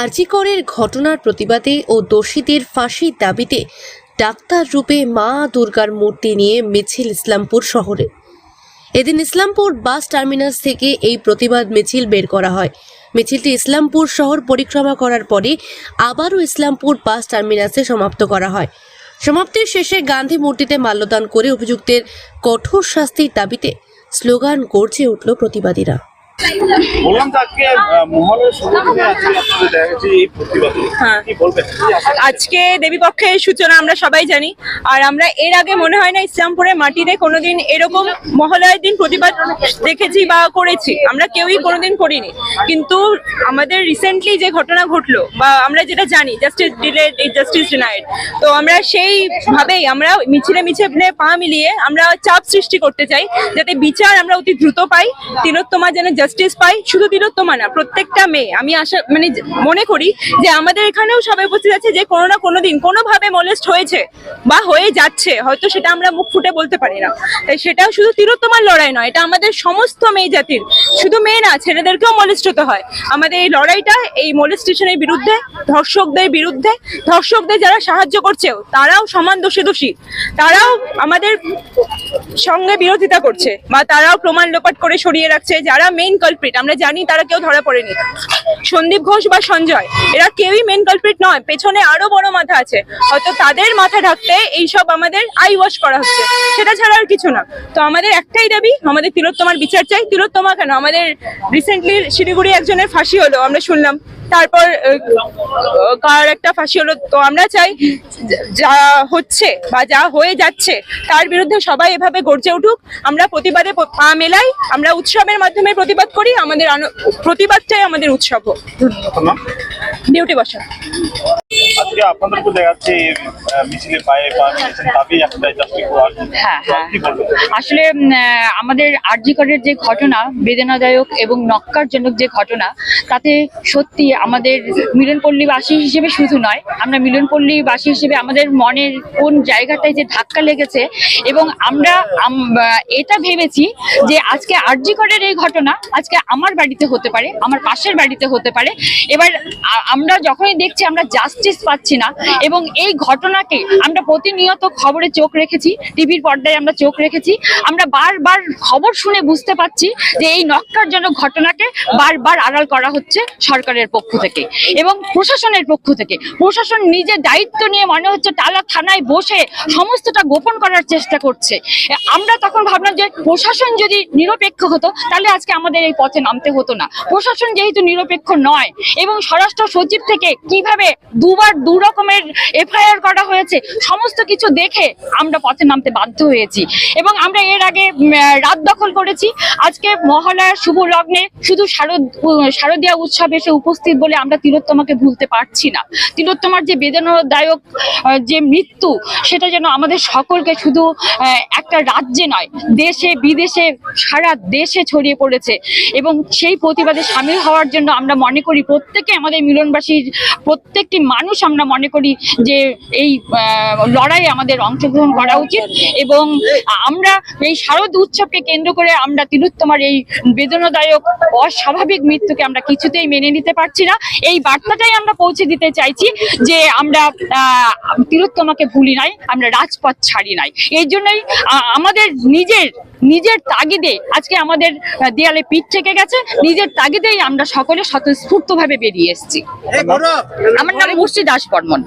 আরজিকরের ঘটনার প্রতিবাদে ও দোষীদের ফাঁসির দাবিতে ডাক্তার রূপে মা দুর্গার মূর্তি নিয়ে মিছিল ইসলামপুর শহরে। এদিন ইসলামপুর বাস টার্মিনাস থেকে এই প্রতিবাদ মিছিল বের করা হয়। মিছিলটি ইসলামপুর শহর পরিক্রমা করার পরে আবারও ইসলামপুর বাস টার্মিনাসে সমাপ্ত করা হয়। সমাপ্তির শেষে গান্ধী মূর্তিতে মাল্যদান করে অভিযুক্তের কঠোর শাস্তির দাবিতে স্লোগান গর্জে উঠল প্রতিবাদীরা। বললাম তো আজকে মহলের আজকে হ্যাঁ। আজকে দেবীপক্ষের সূচনা আমরা সবাই জানি আর আমরা এর আগে মনে হয় না ইসলামপুরের মাটিতে কোনোদিন এরকম মহালয়ের দিন প্রতিবাদ দেখেছি বা করেছি। আমরা কেউই কোনোদিন করিনি। কিন্তু আমাদের রিসেন্টলি যে ঘটনা ঘটলো বা আমরা যেটা জানি জাস্টিস ডিলেড জাস্টিস ডিনাইড তো আমরা সেই ভাবেই আমরা মিছিলে মিছিলে পা মিলিয়ে আমরা চাপ সৃষ্টি করতে চাই যাতে বিচার আমরা অতি দ্রুত পাই তিলোত্তমা যেন জাস্টিস পাই, শুধু তিলোত্তমা না, প্রত্যেকটা মেয়ে। আমি আশা মানে মনে করি যে আমাদের এখানেও সবাই উপস্থিত আছে যে কোনো না কোনো দিন, কোনোভাবে মলেস্ট হয়েছে বা হয়ে যাচ্ছে, হয়তো সেটা আমরা মুখ ফুটে বলতে পারি না। তাই সেটাও শুধু তিলোত্তমার লড়াই নয়, এটা আমাদের সমস্ত মেয়ে জাতির শুধু মেয়ে না, ছেলেদেরকেও মলেস্ট হতে হয়। আমাদের এই লড়াইটা, এই মলেস্টেশনের বিরুদ্ধে, ধর্ষকদের বিরুদ্ধে, ধর্ষকদের যারা সাহায্য করছেও তারাও সমান দোষী দোষী তারাও আমাদের সঙ্গে বিরোধিতা করছে, বা তারাও প্রমাণ লোপাট করে সরিয়ে রাখছে, যারা মেইন কালপ্রিট আমরা জানি তারা কেউ ধরা পড়েনি। সন্দীপ ঘোষ বা সঞ্জয়, এরা কেউই মেন কালপ্রিট নয়, পেছনে আরও বড় মাথা আছে। হয়তো তাদের মাথা ঢাকতে এইসব আমাদের আই ওয়াশ করা হচ্ছে। সেটা ছাড়া আর কিছু না। তো আমাদের একটাই দাবি, আমাদের তিলোত্তমার বিচার চাই। তিলোত্তমা কেন? আমাদের রিসেন্টলি শিলিগুড়ি একজনের ফাঁসি হলো আমরা শুনলাম। তারপর কার একটা ফাঁসি হলো তো আমরা চাই যা- হচ্ছে বা যা হয়ে যাচ্ছে তার বিরুদ্ধে সবাই এভাবে গর্জে উঠুক। আমরা প্রতিবাদে পা মেলাই আমরা উৎসবের মাধ্যমে প্রতিবাদ করি আমাদের প্রতিবাদটাই আমাদের উৎসব হোক। ডিউটি বসা আজকে আপনাদেরকে দেখা যাচ্ছে এই, আহ, মিছিলে পায়ে পা মিলেছেন দাবি একটাই হ্যাঁ, হ্যাঁ। আসলে আমাদের আরজিকরের যে ঘটনা বেদনাদায়ক এবং নক্কারজনক যে ঘটনা তাতে সত্যি আমাদের মিলনপল্লীবাসী হিসেবে শুধু নয় আমরা মিলনপল্লীবাসী হিসেবে আমাদের মনের কোন জায়গাটায় যে ধাক্কা লেগেছে এবং আমরা এটা ভেবেছি যে আজকে আরজিকরের এই ঘটনা আজকে আমার বাড়িতে হতে পারে আমার পাশের বাড়িতে হতে পারে এবার আমরা যখনই দেখছি আমরা জাস্টিস পাচ্ছি না। এবং এই ঘটনাকে আমরা প্রতিনিয়ত খবরে চোখ রেখেছি, টিভির পর্দায় আমরা চোখ রেখেছি। আমরা বারবার খবর শুনে বুঝতে পারছি যে এই নক্কারজনক ঘটনাকে বারবার আড়াল করা হচ্ছে সরকারের পক্ষ থেকে এবং প্রশাসনের পক্ষ থেকে। প্রশাসন নিজে দায়িত্ব নিয়ে মনে হচ্ছে টালা থানায় বসে সমস্তটা গোপন করার চেষ্টা করছে। আমরা তখন ভাবলাম যে প্রশাসন যদি নিরপেক্ষ হতো, তাহলে আজকে আমাদের এই পথে নামতে হতো না। প্রশাসন যেহেতু নিরপেক্ষ নয়, এবং স্বরাষ্ট্র সচিব থেকে কীভাবে দুবার দু রকমের এফআইআর করা হয়েছে, সমস্ত কিছু দেখে আমরা পথে নামতে বাধ্য হয়েছি। এবং আমরা এর আগে রাত দখল করেছি। আজকে মহালয়ার শুভ লগ্নে শুধু শারদ শারদীয়া উৎসব এসে উপস্থিত বলে আমরা তিলোত্তমাকে ভুলতে পারছি না। তিলোত্তমার যে বেদনাদায়ক যে মৃত্যু, সেটা যেন আমাদের সকলকে শুধু একটা রাজ্যে নয়, দেশে, বিদেশে, সারা দেশে ছড়িয়ে পড়েছে। এবং সেই প্রতিবাদে সামিল হওয়ার জন্য আমরা মনে করি প্রত্যেকে আমাদের মিলনবাসীর, প্রত্যেকটি মানুষ আমরা মনে করি যে এই আহ, লড়াইয়ে আমাদের অংশগ্রহণ করা উচিত এবং আমরা এই শারদ উৎসবকে কেন্দ্র করে আমরা তিলোত্তমার এই বেদনাদায়ক অস্বাভাবিক মৃত্যুকে আমরা কিছুতেই মেনে নিতে পারছি না। এই বার্তাটাই আমরা পৌঁছে দিতে চাইছি যে আমরা আহ, তিলোত্তমাকে ভুলি নাই আমরা রাজপথ ছাড়ি নাই। এই জন্যই আমাদের নিজের নিজের তাগিদে আজকে আমাদের দেয়ালে পিঠ থেকে গেছে নিজের তাগিদেই আমরা সকলে স্বতঃস্ফূর্ত ভাবে বেরিয়ে এসেছি। আমার নাম মুর্শি দাস বর্মন